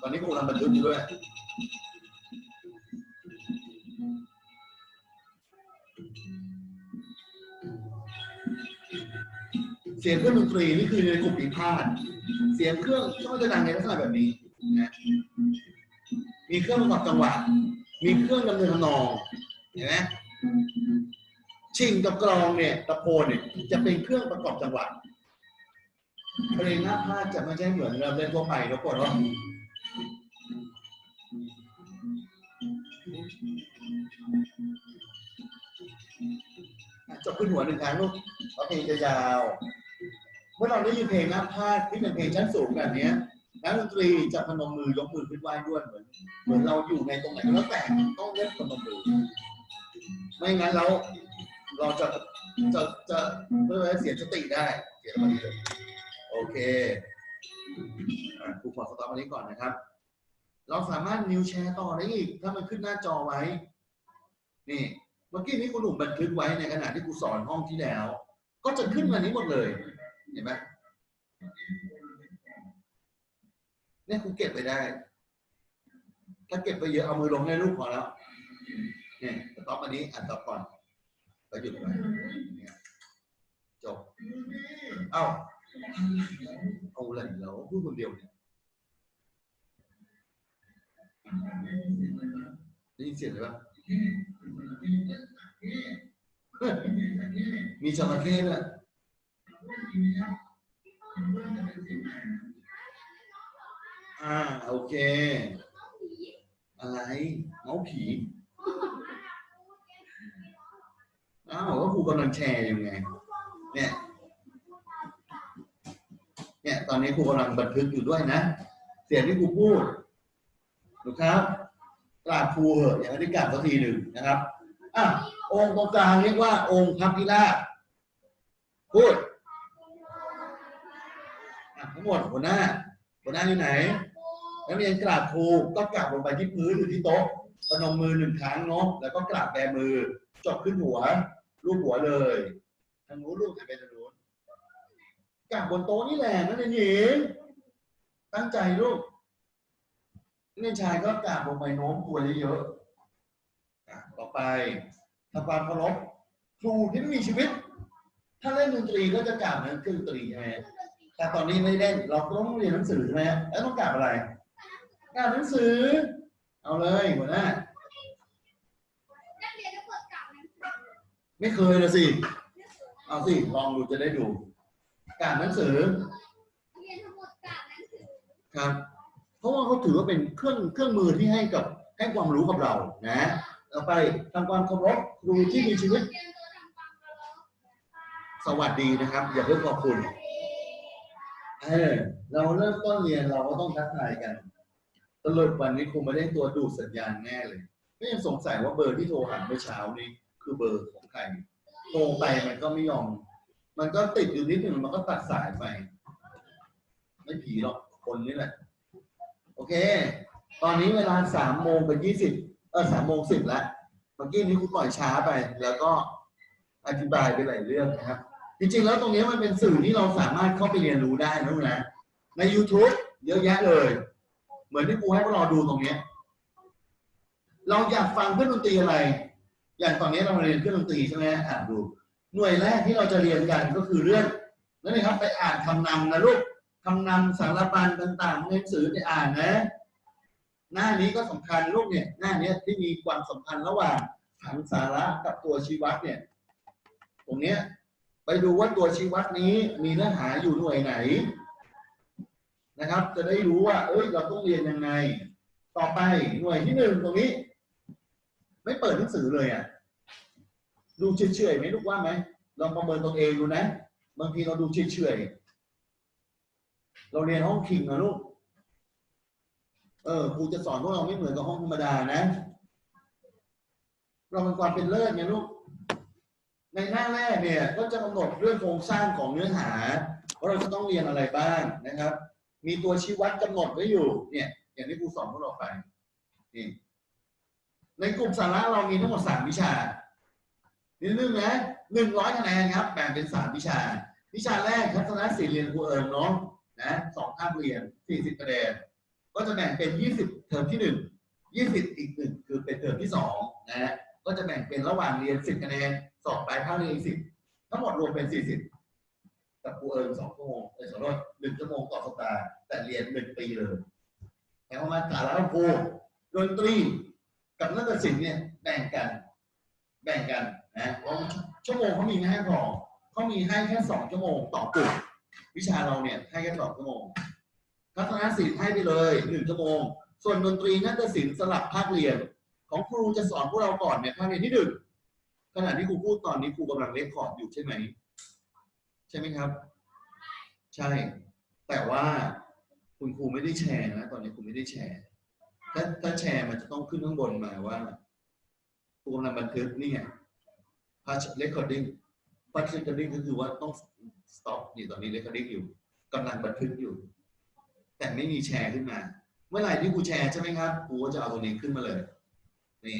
ตอนนี้ครูกำบันทึกอยู่ด้วยเสียงเครื่องดนตรีนี่คือในกลุ่มพิพาทเสียงเครื่องก็จะดังในลักษณะแบบนี้นะมีเครื่องประกอบจังหวะ มีเครื่องดำเนินทำนองเห็นไหมชิงกับกลองเนี่ยตะโพนเนี่ยจะเป็นเครื่องประกอบจังหวะเพลงหน้าพาดจะไม่ใช่เหมือนเราเล่นทั่วไปทุกคนว่าจบ ขึ้นหัวหนึ่งครั้งลูกเพราะเพลงจะยาว เมื่อเราได้ยินเพลงน้าพาดที่เป็นเพลงชั้นสูงแบบนี้นักดนตรีจะพนมมือยกมือขึ้นไหว้ด้วยเหมือนเหมือนเราอยู่ในตรงไหนก็แล้วแต่ต้องเล่นพนมมือไม่งั้นเราเราจะจะจะเรียกว่าเสียสติได้เสียสติโอเคครูขอสต็อปอันนี้ก่อนนะครับ เราสามารถนิวแชร์ต่อได้อีก ถ้ามันขึ้นหน้าจอไว้ นี่ เมื่อกี้นี้คุณหนุ่มบันทึกไว้ในขณะที่ครูสอนห้องที่แล้ว ก็จะขึ้นมานี้หมดเลย เห็นไหมเนี่ยครูเก็บไปได้ ถ้าเก็บไปเยอะเอามือลงให้ลูกพอแล้ว เนี่ยต็อปอันนี้อ่านต่อก่อนแล้วหยุดไปจบ เอ้า เอาอะไรแล้วพูดคนเดียวเนี่ยได้ยินเสียงเลยปะ มีจระเข้ด้วยอ่าโอเค อะไรเมาส์ผีอ้าวก็ครูกำลังแชร์อยู่ไง เนี่ย เนี่ย ตอนนี้ครูกำลังบันทึกอยู่ด้วยนะ เสียงที่ครูพูดถูกครับ กราบครูเหอะอย่างที่กาบสักทีหนึ่งนะครับอะองค์ตรงกลางเรียกว่าองค์พระพิราบพูดทั้งหมดหัวหน้า หัวหน้าอยู่ไหน นักเรียนกราบครูก็กราบลงไปที่พื้นหรือที่โต๊ะพนมมือหนึ่งครั้งเนาะแล้วก็กราบแบมือจบขึ้นหัวรูปหัวเลยทางนู้นรูปไหนไปทางนู้นกราบบนโต๊ะนี่แหละนักเรียนหญิงตั้งใจลูก เรียนชายก็กราบลงไปโน้มตัวเยอะๆอะต่อไปทำความเคารพครูที่ไม่มีชีวิต ถ้าเล่นดนตรีก็จะกราบเหมือนเครื่องดนตรีใช่ไหมแต่ตอนนี้ไม่เล่นเราต้องเรียนหนังสือใช่ไหมแล้วต้องกราบอะไรกราบหนังสือ เอาเลยหัวหน้านักเรียนจะเปิดกล่าวหนังสือไม่เคยนะสิ เอาสิ ลองดูจะได้ดู การหนังสือเรียนทั้งหมดกล่าวหนังสือ ครับ เพราะว่าเขาถือว่าเป็นเครื่องเครื่องมือที่ให้กับให้ความรู้กับเรานะต่อไปทำความเคารพครูที่มีชีวิต สวัสดีนะครับ อย่าเพิ่งขอบคุณเออเราเริ่มต้นเรียนเราก็ต้องทักทายกันสรุปวันนี้ครูไม่ได้ตัวดูดสัญญาณแน่เลยก็ยังสงสัยว่าเบอร์ที่โทรหาเมื่อเช้านี้คือเบอร์ของใครโทรไปมันก็ไม่ยอม มันก็ติดอยู่นิดหนึ่งมันก็ตัดสายไป ไม่ผีหรอกคนนี่แหละ โอเค ตอนนี้เวลาสามโมงเป็นยี่สิบเออสามโมงสิบแล้วเมื่อกี้นี้ครูปล่อยช้าไป แล้วก็อธิบายไปหลายเรื่องนะครับ จริงๆ แล้วตรงนี้มันเป็นสื่อที่เราสามารถเข้าไปเรียนรู้ได้นะลูกนะใน YouTube เยอะแยะเลย เหมือนที่ครูให้พวกเราดูตรงนี้ เราอยากฟังเครื่องดนตรีอะไร อย่างตอนนี้เราเรียนเครื่องดนตรีใช่ไหมอ่านดู หน่วยแรกที่เราจะเรียนกันก็คือเรื่องนั่นเองครับ ไปอ่านคำนำนะลูก คำนำสารบัญต่างๆในหนังสือไปอ่านนะ หน้านี้ก็สำคัญลูกเนี่ย หน้านี้ที่มีความสัมพันธ์ระหว่างผังสาระกับตัวชีวัดเนี่ย ตรงเนี้ยไปดูว่าตัวชีวัดนี้มีเนื้อหาอยู่หน่วยไหนนะครับ จะได้รู้ว่า เอ้ยเราต้องเรียนยังไง ต่อไปหน่วยที่หนึ่งตรงนี้ ไม่เปิดหนังสือเลยอะดูเฉยๆไหมลูกว่าไหมลองประเมินตัวเองดูนะบางทีเราดูเฉยๆ เราเรียนห้องคิงนะลูก เออครูจะสอนพวกเราไม่เหมือนกับห้องธรรมดานะ เราเป็นความเป็นเลิศไงลูก ในหน้าแรกเนี่ย ก็จะกำหนดเรื่องโครงสร้างของเนื้อหาว่าเราจะต้องเรียนอะไรบ้างนะครับ มีตัวชี้วัดกำหนดไว้อยู่ เนี่ย อย่างที่ครูสอนพวกเราไปนี่ในกลุ่มสาระเรามีทั้งหมดสามวิชานิดนึงนะหนึ่งร้อยคะแนนครับแบ่งเป็นสามวิชา วิชาแรกทัศนศิลป์เรียนครูเอิญเนาะ นะสองภาคเรียนสี่สิบคะแนนก็จะแบ่งเป็น20เทอมที่1 20อีกหนึ่งคือเป็นเทอมที่2นะฮะก็จะแบ่งเป็นระหว่างเรียน10คะแนนสอบปลายภาคเรียนอีก10ทั้งหมดรวมเป็น40แต่ครูเอิญ2ชั่วโมงเอ้ยขอโทษ1ชั่วโมงต่อสัปดาห์แต่เรียน1ปีเลยแต่ว่ามาสาระครูดนตรีกับนักศิลป์เนี่ยแบ่งกัน แบ่งกันนะเพราะชั่วโมงเขามีให้พอเขามีให้แค่สองชั่วโมงต่อกลุ่ม วิชาเราเนี่ยให้แค่สองชั่วโมงทัศนศิลป์ให้ไปเลยหนึ่งชั่วโมง ส่วนดนตรีนักศิลป์สลับภาคเรียน ของครูจะสอนพวกเราก่อนเนี่ยภาคเรียนที่หนึ่งขณะที่ครูพูดตอนนี้ครูกำลังเล็กคอร์ดอยู่ใช่ไหมใช่ไหมครับ ใช่ แต่ว่าคุณครูไม่ได้แชร์นะตอนนี้ครูไม่ได้แชร์ ถ้าถ้าแชร์มันจะต้องขึ้นข้างบนมาว่าครูกำลังบันทึกนี่ไง patch recording patch recording ก็คือว่าต้อง stop นี่ตอนนี้ recording อยู่กำลังบันทึกอยู่ แต่ไม่มีแชร์ขึ้นมา เมื่อไหร่ที่ครูแชร์ใช่ไหมครับครูก็จะเอาตรงนี้ขึ้นมาเลย นี่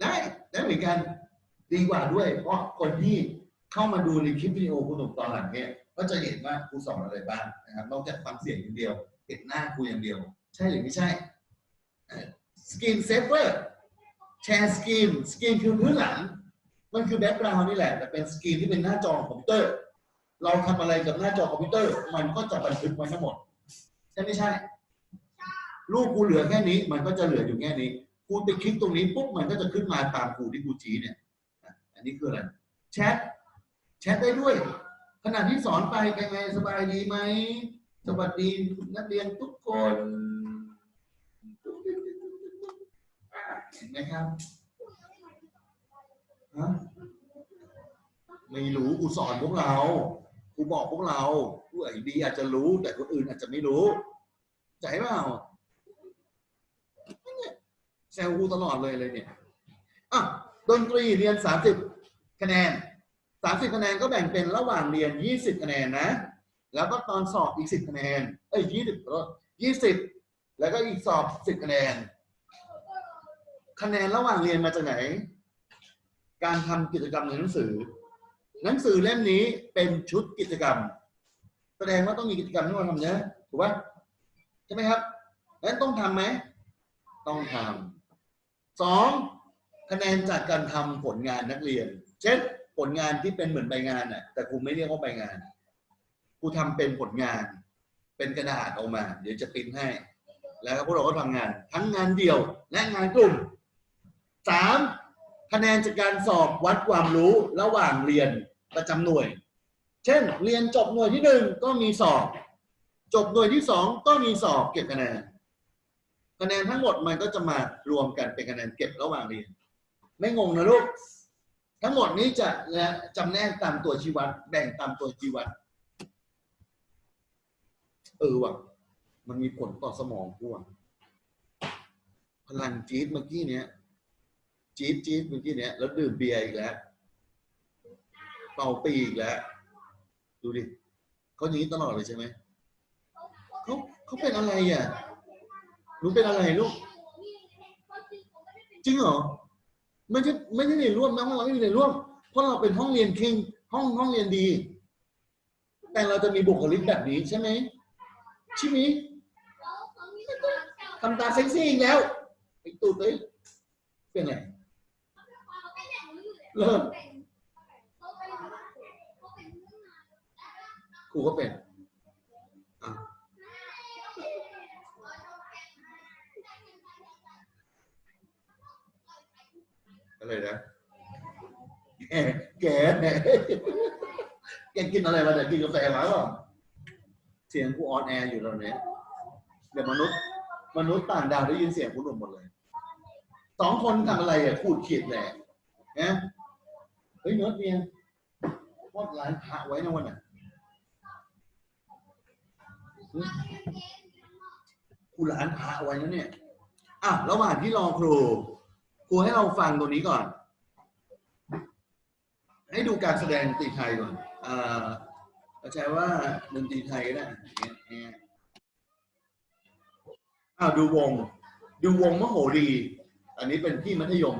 ได้ได้เหมือนกันดีกว่าด้วย เพราะคนที่เข้ามาดูในคลิปวิดีโอคุณหนุ่มตอนหลังเนี่ยก็จะเห็นว่าครูสอนอะไรบ้างนะครับนอกจากฟังเสียงอย่างเดียว เห็นหน้าครูอย่างเดียว ใช่หรือไม่ใช่สกินเซฟเวอร์แชร์สกินสกินคือพื้นหลัง มันคือแบ็กกราวน์นี่แหละแต่เป็นสกรีนที่เป็นหน้าจอคอมพิวเตอร์ เราทำอะไรกับหน้าจอคอมพิวเตอร์ มันก็จะบันทึกไว้ทั้งหมด ใช่ไม่ใช่ รูปกูเหลือแค่นี้ มันก็จะเหลืออยู่แค่นี้ กูไปคลิกตรงนี้ปุ๊บมันก็จะขึ้นมาตามกูที่กูชี้เนี่ย อันนี้คืออะไร แชท แชทได้ด้วย ขณะที่สอนไปเป็นไงสบายดีไหม สวัสดีนักเรียนทุกคนเห็นไหมครับฮะไม่รู้กูสอนพวกเรา กูบอกพวกเราผู้ไอ้ดีอาจจะรู้ แต่คนอื่นอาจจะไม่รู้ใจเปล่าเนี่ยแซวกูตลอดเลยเลยเนี่ยอะดนตรีเรียนสามสิบคะแนนสามสิบคะแนนก็แบ่งเป็นระหว่างเรียนยี่สิบคะแนนนะ แล้วก็ตอนสอบอีกสิบคะแนน เอ้ยยี่สิบยี่สิบแล้วก็อีกสอบสิบคะแนน คะแนนระหว่างเรียนมาจากไหน การทำกิจกรรมในหนังสือ หนังสือเล่มนี้เป็นชุดกิจกรรม แสดงว่าต้องมีกิจกรรมที่เราทำเยอะถูกปะใช่ไหมครับนั้นต้องทำไหมต้องทำสองคะแนนจากการทำผลงานนักเรียน เช่นผลงานที่เป็นเหมือนใบงานน่ะ แต่ครูไม่เรียกว่าใบงานครูทำเป็นผลงาน เป็นกระดาษออกมา เดี๋ยวจะปริ้นให้ แล้วพวกเราก็ทำงาน ทั้งงานเดี่ยว และงานกลุ่มสามคะแนนจากการสอบวัดความรู้ระหว่างเรียน ประจำหน่วย เช่น เรียนจบหน่วยที่หนึ่งก็มีสอบ จบหน่วยที่สองก็มีสอบเก็บคะแนน คะแนนทั้งหมดมันก็จะมารวมกันเป็นคะแนนเก็บระหว่างเรียน ไม่งงนะลูก ทั้งหมดนี้จะจำแนกตามตัวชีวัดแบ่งตามตัวชีวัดเออว่ะมันมีผลต่อสมองกูอะพลังจี๊ดเมื่อกี้เนี้ยจี๊ดจี๊ดเมื่อกี้เนี้ยแล้วดื่มเบียร์อีกแล้ว เป่าปีอีกแล้ว ดูดิเขาอย่างนี้ตลอดเลยใช่ไหมเขาเขาเป็นอะไรอะหนูเป็นอะไรลูก จริงเหรอไม่ใช่ไม่ได้เรียนร่วมนะห้องเราไม่มีเรียนร่วมเพราะเราเป็นห้องเรียนคิงห้องห้องเรียนดี แต่เราจะมีบุคลิกแบบนี้ใช่ไหมใช่ไหมทำตาเซ็กซี่อีกแล้วไอ้ตูดเลยเป็นไงเริ่ม ครูก็เป็นอะอะไรนะแกแกแกกินอะไรมาเนี่กินกาแฟมาเปล่าเสียงกูออนแอร์อยู่ตอนนี้เดี๋ยวมนุษย์ มนุษย์ต่างดาวได้ยินเสียงคุณหนุ่มหมดเลยสองคนทำอะไรอะขูดขีดแหละนะเฮ้ยเนื้อเมียพอดร้านพระไว้นะวันน่ะ ครูร้านพระไว้นะเนี่ยอะระหว่างที่รอครู ครูให้เราฟังตัวนี้ก่อน ให้ดูการแสดงดนตรีไทยก่อนอ่าเราใช้ว่าดนตรีไทยก็ได้เนี่ยอ้าวดูวง ดูวงมโหรี อันนี้เป็นพี่มัธยม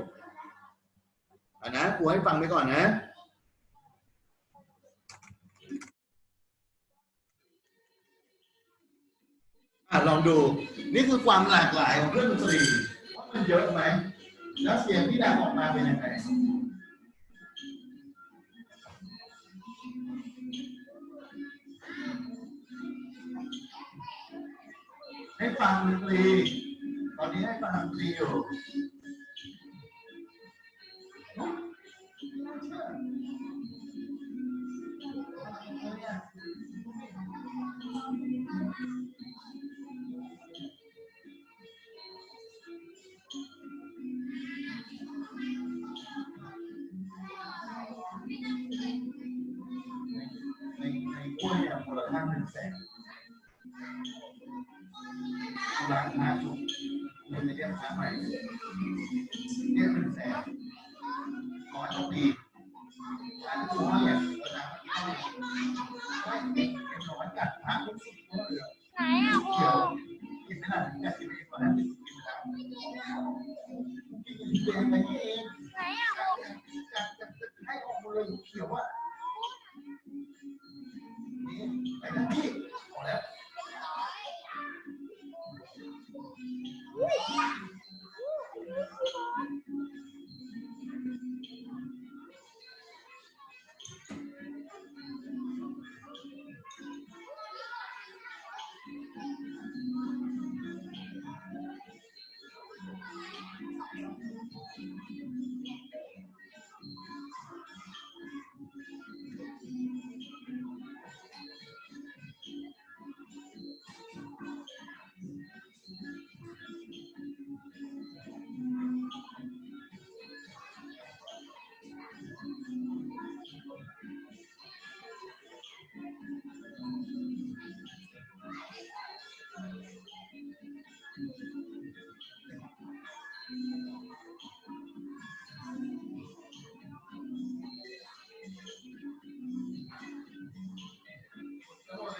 อะนะครูให้ฟังไปก่อนนะ อะลองดูนี่คือความหลากหลายของเครื่องดนตรีว่ามันเยอะไหมแล้วเสียงที่ดังออกมาเป็นยังไงให้ฟังดนตรีตอนนี้ให้ฟังดนตรีอยู่ ra mình sẽ bạn mã chủ mình đem sáng này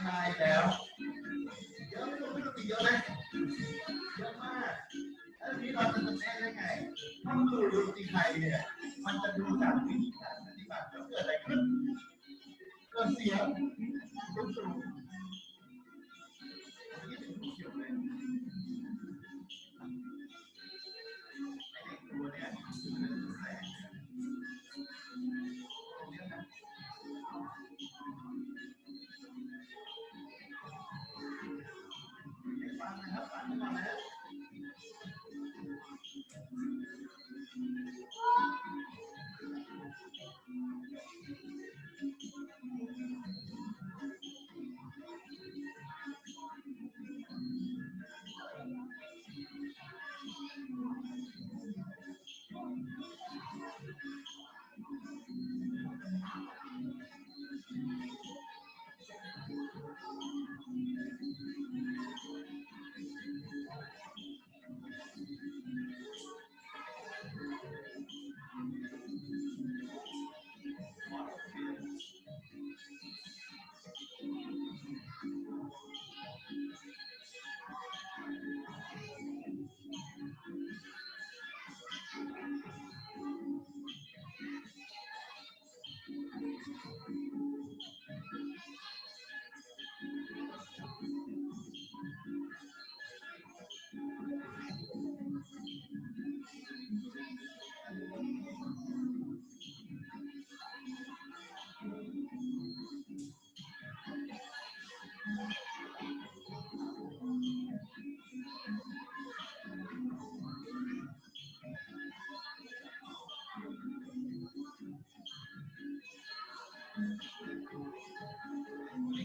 ใช่แล้วเยอะไม่ต้องติดเยอะไหมเยอะมากแล้วทีนี้เราจะแน่ได้ไงถ้าดูดนตรีไทยเนี่ยมันจะดูจากวิธีการ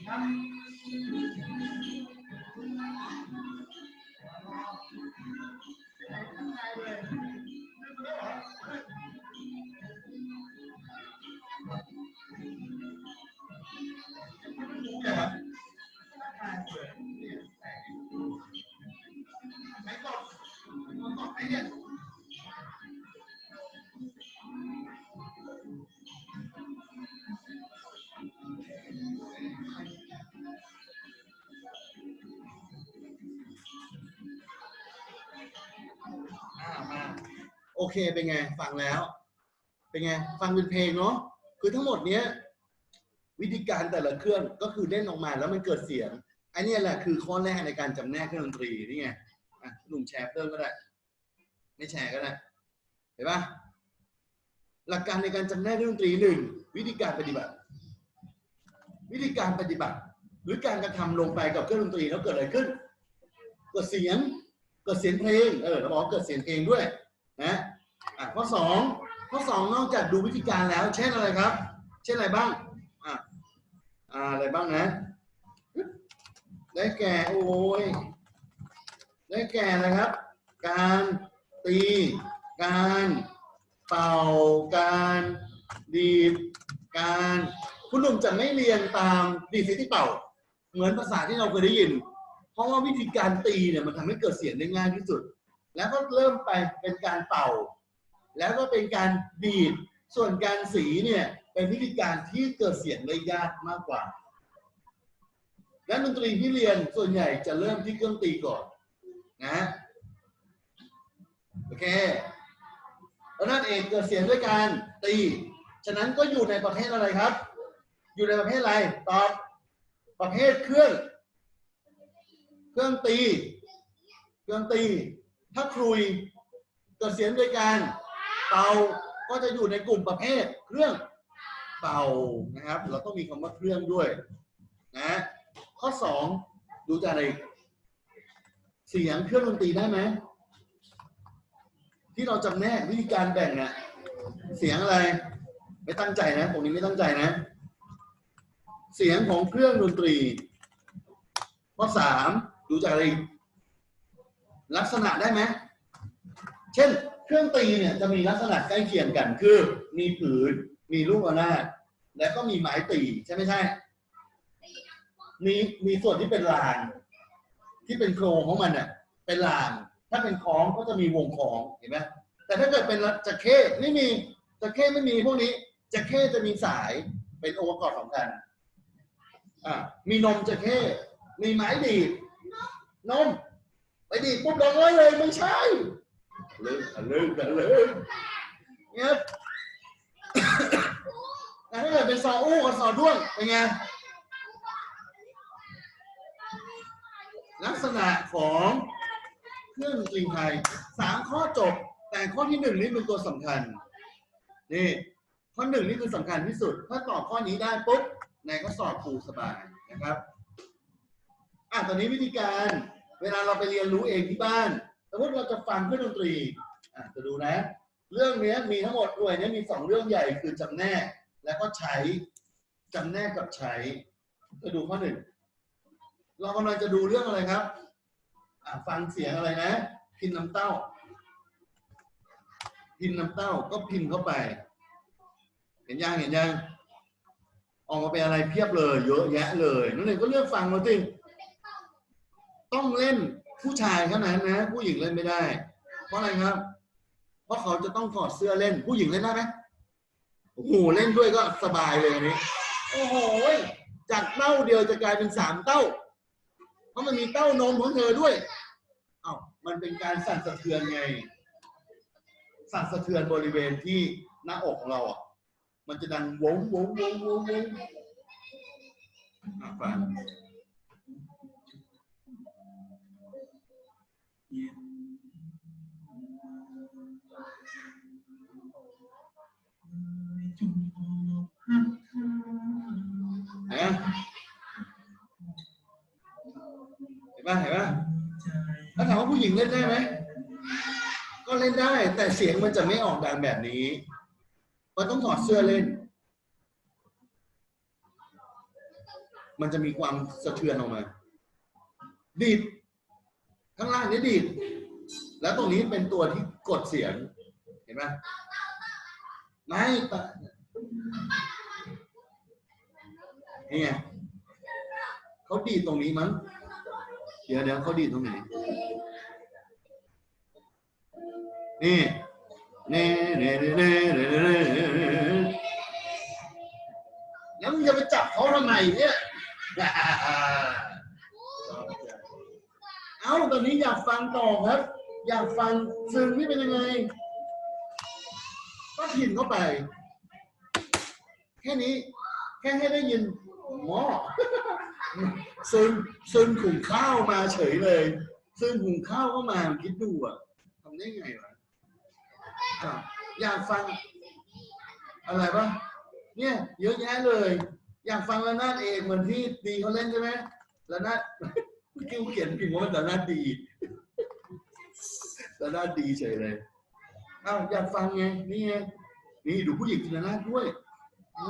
Amén. อเคเป็นไง ฟังแล้ว เป็นไง ฟังเป็นเพลงเนาะคือทั้งหมดเนี้ยวิธีการแต่ละเครื่องก็คือเล่นออกมาแล้วมันเกิดเสียงอันนี้แหละคือข้อแรกในการจำแนกเครื่องดนตรีนี่ไงอะหนุ่มแชร์เพิ่มก็ได้ ไม่แชร์ก็ได้เห็นปะหลักการในการจำแนกเครื่องดนตรีหนึ่งวิธีการปฏิบัติ วิธีการปฏิบัติ หรือการกระทำลงไปกับเครื่องดนตรีแล้วเกิดอะไรขึ้นเกิดเสียงเกิดเสียงเพลงเออเราบอกเกิดเสียงเพลงด้วย ข้อสองข้อสองนอกจากดูวิธีการแล้ว เช่นอะไรครับ เช่นอะไรบ้างอะอ่าอะไรบ้างนะ ได้แก่โอ้ยได้แก่อะครับ การตี การเป่า การดีดการคุณหนุ่มจะไม่เรียนตามดีดสีที่เป่า เหมือนภาษาที่เราเคยได้ยิน เพราะว่าวิธีการตีเนี่ยมันทำให้เกิดเสียงได้ง่ายที่สุด แล้วก็เริ่มไปเป็นการเป่า แล้วก็เป็นการดีด ส่วนการสีเนี่ยเป็นวิธีการที่เกิดเสียงได้ยากมากกว่า และดนตรีที่เรียนส่วนใหญ่จะเริ่มที่เครื่องตีก่อนนะโอเคแล้วนั่นเองเกิดเสียงด้วยการตี ฉะนั้นก็อยู่ในประเภทอะไรครับ อยู่ในประเภทอะไรตอบประเภทเครื่อง เครื่องตี เครื่องตี ถ้าครุยเกิดเสียงด้วยการ เป่าก็จะอยู่ในกลุ่มประเภทเครื่องเป่านะครับ เราต้องมีคำว่าเครื่องด้วยนะข้อสองดูจากอะไร เสียงเครื่องดนตรีได้ไหมที่เราจำแนกวิธีการแบ่งเนี่ยเสียงอะไร ไม่ตั้งใจนะตรงนี้ไม่ตั้งใจนะ เสียงของเครื่องดนตรี ข้อสามดูจากอะไรลักษณะได้ไหมเช่น เครื่องตีเนี่ยจะมีลักษณะใกล้เคียงกันคือ มีผืน มีลูกระนาดและก็มีไม้ตีใช่ไม่ใช่ มีมีส่วนที่เป็นราง ที่เป็นโครงของมันเนี่ยเป็นราง ถ้าเป็นคล้องก็จะมีวงคล้องเห็นไหมแต่ถ้าเกิดเป็นจะเข้ไม่มีจะเข้ไม่มีพวกนี้จะเข้จะมีสายเป็นองค์ประกอบสำคัญอ่ามีนมจะเข้มีไม้ดีดนมไปดีดปุ๊บลงเลยเลยไม่ใช่ ลืมอะลืมกันลืมเนี่ยถ้าเกิดเป็นซออู้กับซอด้วงเป็นไง ลักษณะของเครื่องดนตรีไทยสามข้อจบ แต่ข้อที่หนึ่งนี่เป็นตัวสำคัญ นี่ ข้อหนึ่งนี่คือสำคัญที่สุด ถ้าตอบข้อนี้ได้ปุ๊บในก็สอบครูสบายนะครับ อะตอนนี้วิธีการ เวลาเราไปเรียนรู้เองที่บ้าน มมติเราจะฟังเครื่องดนตรีอะจะดูนะ เรื่องนี้มีทั้งหมดหน่วยเนี้ยมีสองเรื่องใหญ่คือจำแนกแล้วก็ใช้จำแนกกับใช้จะดูข้อหนึ่งเรากำลังจะดูเรื่องอะไรครับฟังเสียงอะไรนะ พินน้ำเต้า พินน้ำเต้าก็พิมพ์เข้าไป เห็นยังเห็นยังออกมาเป็นอะไรเพียบเลย เยอะแยะเลยนั่นเองก็เลือกฟังมาสิต้องเล่น ผู้ชายเท่านั้นนะ ผู้หญิงเล่นไม่ได้ เพราะอะไรครับ เพราะเขาจะต้องถอดเสื้อเล่น ผู้หญิงเล่นได้ไหมโอ้โหเล่นด้วยก็สบายเลยอันนี้ โอ้โหจากเต้าเดียวจะกลายเป็นสามเต้า เพราะมันมีเต้านมของเธอด้วยเอ้ามันเป็นการสั่นสะเทือนไง สั่นสะเทือนบริเวณที่หน้าอกของเราอะ มันจะดังวงวงวงวงวงอะฟัง เห็นไหมเห็นปะเห็นปะแล้วถามว่าผู้หญิงเล่นได้ไหมก็เล่นได้ แต่เสียงมันจะไม่ออกดังแบบนี้ มันต้องถอดเสื้อเล่น มันจะมีความสะเทือนออกมา ดีด ข้างล่างนี้ดีดแล้วตรงนี้เป็นตัวที่กดเสียง เห็นไหมไม่ปะนี่ไงเขาดีดตรงนี้มั้งเดี๋ยวเดี๋ยวเขาดีดตรงไหนนี่เน่เน่เน่เน่เน่เน่เน่แล้วมึงจะไปจับเขาทำไมเนี่ยเอ้า ตอนนี้อยากฟังต่อครับ อยากฟังซึงนี่เป็นยังไง ก็พิมพ์เข้าไป แค่นี้ แค่ให้ได้ยินหมอซึ่งซึ่งหุงข้าวมาเฉยเลย ซึ่งหุงข้าวก็มาคิดดูอะทำได้ไงวะอะอยากฟัง อะไรปะเนี่ย เยอะแยะเลย อยากฟังระนาดเอกเหมือนที่ดีเขาเล่นใช่ไหมระนาด กิ้วเขียนพิมพ์ว่าแต่หน้าดีแต่หน้าดีเฉยเลยอ้าวอยากฟังไงนี่ไงนี่ดูผู้หญิงระนาดด้วยอ๋อ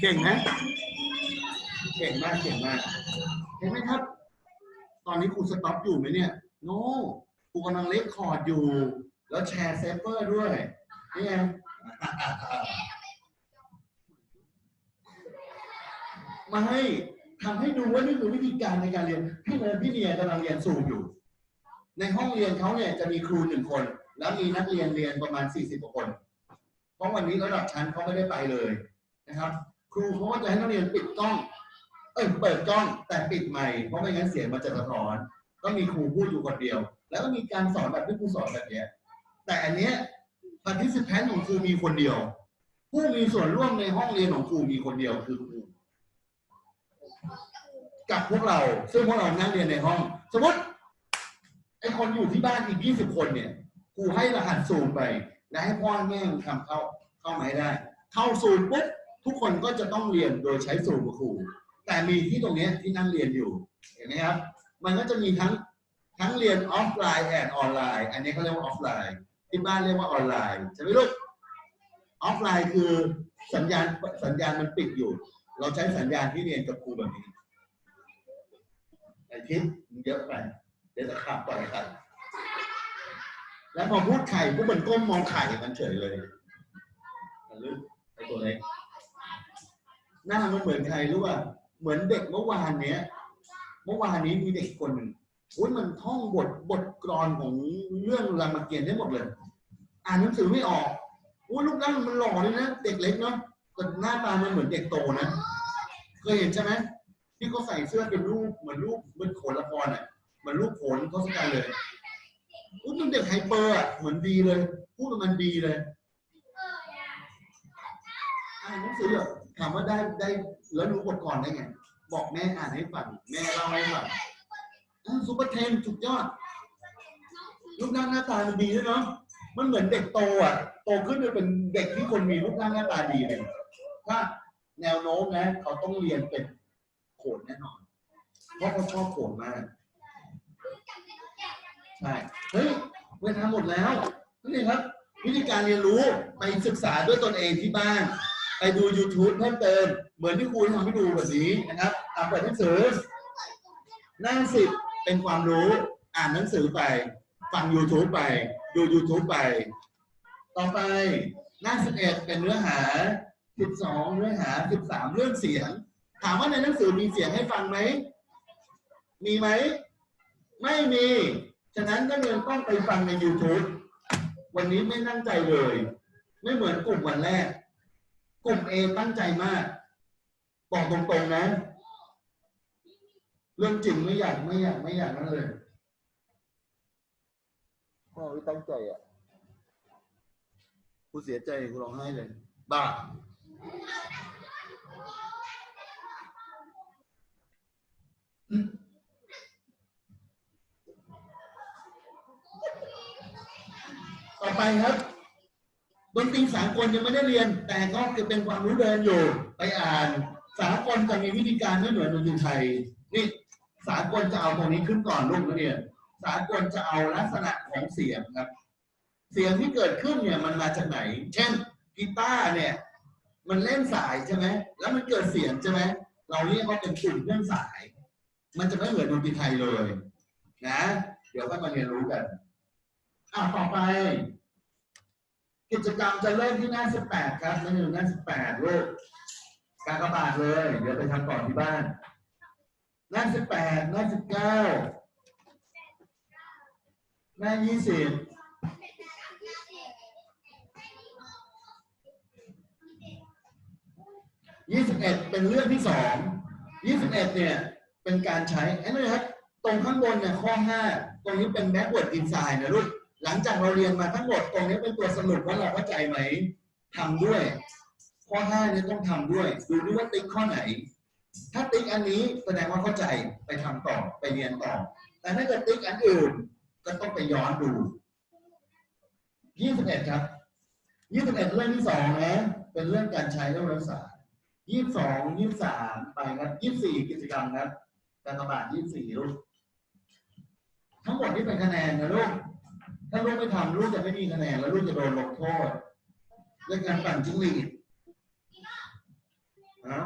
เก่งนะ เก่งมาก เก่งมาก เห็นไหมครับ ตอนนี้ครูสต็อปอยู่ไหมเนี่ย โน้ครูกำลังเล็กคอร์ดอยู่ แล้วแชร์เซฟเฟอร์ด้วยนี่ไงมาให้ทำให้ดูว่านี่คือวิธีการในการเรียน พี่เนยพี่เนียกำลังเรียนสูงอยู่ ในห้องเรียนเขาเนี่ยจะมีครูหนึ่งคน แล้วมีนักเรียนเรียนประมาณ 40กว่าคน เพราะวันนี้ระดับชั้นเขาไม่ได้ไปเลยนะครับ รูเขาก็จะให้นักเรียนปิดกล้อง เอ้ยเปิดกล้องแต่ปิดไมค์เพราะไม่งั้นเสียงมันจะสะท้อน ก็มีครูพูดอยู่คนเดียว แล้วก็มีการสอนแบบที่ครูสอนแบบเนี้ยแต่อันเนี้ย participant ของครูมีคนเดียว ผู้มีส่วนร่วมในห้องเรียนของครูมีคนเดียวคือครูกับพวกเราซึ่งพวกเรานั่งเรียนในห้อง สมมติไอ้คนอยู่ที่บ้านอีก 20 คนเนี่ยครูให้รหัสซูมไป และให้พ่อแม่มันทำเข้าเข้ามาให้ได้ เข้าซูมปุ๊บ ทุกคนก็จะต้องเรียนโดยใช้ซูมกับครูแต่มีที่ตรงนี้ที่นั่งเรียนอยู่เห็นไหมครับ มันก็จะมีทั้งทั้งเรียนออฟไลน์แอนออนไลน์ อันนี้เขาเรียกว่าออฟไลน์ ที่บ้านเรียกว่าออนไลน์ใช่ไหมลูกออฟไลน์คือสัญญาณสัญญาณมันปิดอยู่ เราใช้สัญญาณที่เรียนกับครูแบบนี้ไอ้ทิศมันเยอะไปเดี๋ยวจะขับปล่อยไข่แล้วพอพูดไข่พวกมันก้มมองไข่มันเฉยเลยมันลึกไอ้ตัวเล็ก หน้ามันเหมือนใครรู้ป่ะเหมือนเด็กเมื่อวานเนี้ย เมื่อวานนี้มีเด็กคนหนึ่งอุ้ยมันท่องบทบทกลอนของเรื่องรามเกียรติ์ได้หมดเลย อ่านหนังสือไม่ออกอุ้ยรูปร่างมันหล่อเลยนะเด็กเล็กเนาะแต่หน้าตามันเหมือนเด็กโตนะเคยเห็นใช่ไหมที่เขาใส่เสื้อเป็นรูปเหมือนรูปเหมือนโขนละครอะเหมือนรูปโขนทศกัณฐ์เลยอุ้ยมันเด็กไฮเปอร์อะเหมือนดีเลย พูดมันดีเลยอ่านหนังสือ ถามว่าได้ได้แล้วรู้บทก่อนได้ไง บอกแม่อ่านให้ฟังแม่เล่าให้ฟังซุปเปอร์เทนสุดยอดรูปร่างหน้าตามันดีด้วยเนาะมันเหมือนเด็กโตอะ โตขึ้นจะเป็นเด็กที่คนมีรูปร่างหน้าตาดีเลยถ้าแนวโน้มนะ เขาต้องเรียนเป็นโขนแน่นอน เพราะเขาชอบโขนมากใช่เฮ้ยเวลาหมดแล้วนี่ครับ วิธีการเรียนรู้ไปศึกษาด้วยตนเองที่บ้าน ไปดู YouTube เพิ่มเติม เหมือนที่ครูทำให้ดูแบบนี้นะครับอ่านเปิดหนังสือหน้าสิบเป็นความรู้ อ่านหนังสือไป ฟัง YouTube ไป ดู YouTube ไป ต่อไปหน้าสิบเอ็ดเป็นเนื้อหาสิบสองเนื้อหาสิบสามเรื่องเสียง ถามว่าในหนังสือมีเสียงให้ฟังไหม มีไหม ไม่มี ฉะนั้นนักเรียนต้องไปฟังใน YouTube วันนี้ไม่ตั้งใจเลย ไม่เหมือนกลุ่มวันแรก กลุ่ม A ตั้งใจมาก บอกตรงๆนะ เรื่องจริงไม่อยากไม่อยากไม่อยากนั่นเลยพ่อไม่ตั้งใจอะกูเสียใจกูร้องไห้เลย บ้า ต่อไปครับ ดนตรีสากลยังไม่ได้เรียน แต่ก็คือเป็นความรู้เดินอยู่ ไปอ่าน สากลจะมีวิธีการไม่เหมือนดนตรีไทยนี่สากลจะเอาตรงนี้ขึ้นก่อนลูกนักเรียนสากลจะเอาลักษณะของเสียงครับ เสียงที่เกิดขึ้นเนี่ยมันมาจากไหน เช่นกีตาร์เนี่ย มันเล่นสายใช่ไหมแล้วมันเกิดเสียงใช่ไหมเราเรียกว่าเป็นกลุ่มเล่นสาย มันจะไม่เหมือนดนตรีไทยเลย นะ เดี๋ยวค่อยมาเรียนรู้กันอะต่อไป กิจกรรมจะเริ่มที่หน้า 18 ครับนั่นคือหน้า 18ลูกการกระบาดเลย เดี๋ยวไปทำก่อนที่บ้าน หน้า 18 หน้า 19 หน้ายี่สิบยี่สิบเอ็ดเป็นเรื่องที่สองยี่สิบเอ็ดเนี่ยเป็นการใช้ไอ้นี่ครับตรงข้างบนเนี่ยข้อห้าตรงนี้เป็น backward design นะลูก หลังจากเราเรียนมาทั้งหมดตรงนี้เป็นตัวสรุปว่าเราเข้าใจไหมทำด้วย ข้อห้านี่ต้องทำด้วย ดูด้วยว่าติ๊กข้อไหน ถ้าติ๊กอันนี้แสดงว่าเข้าใจไปทำต่อไปเรียนต่อ แต่ถ้าเกิดติ๊กอันอื่นก็ต้องไปย้อนดู21ครับ21เอ็ดเรื่องที่สองนะเป็นเรื่องการใช้เรื่องภาษา22 23ไปครับ24กิจกรรมครับการระบาด24ลูกทั้งหมดที่เป็นคะแนนนะลูก ถ้าลูกไม่ทำลูกจะไม่มีคะแนนแล้วลูกจะโดนลงโทษด้วยการปั่นจิ้งหรีดนะ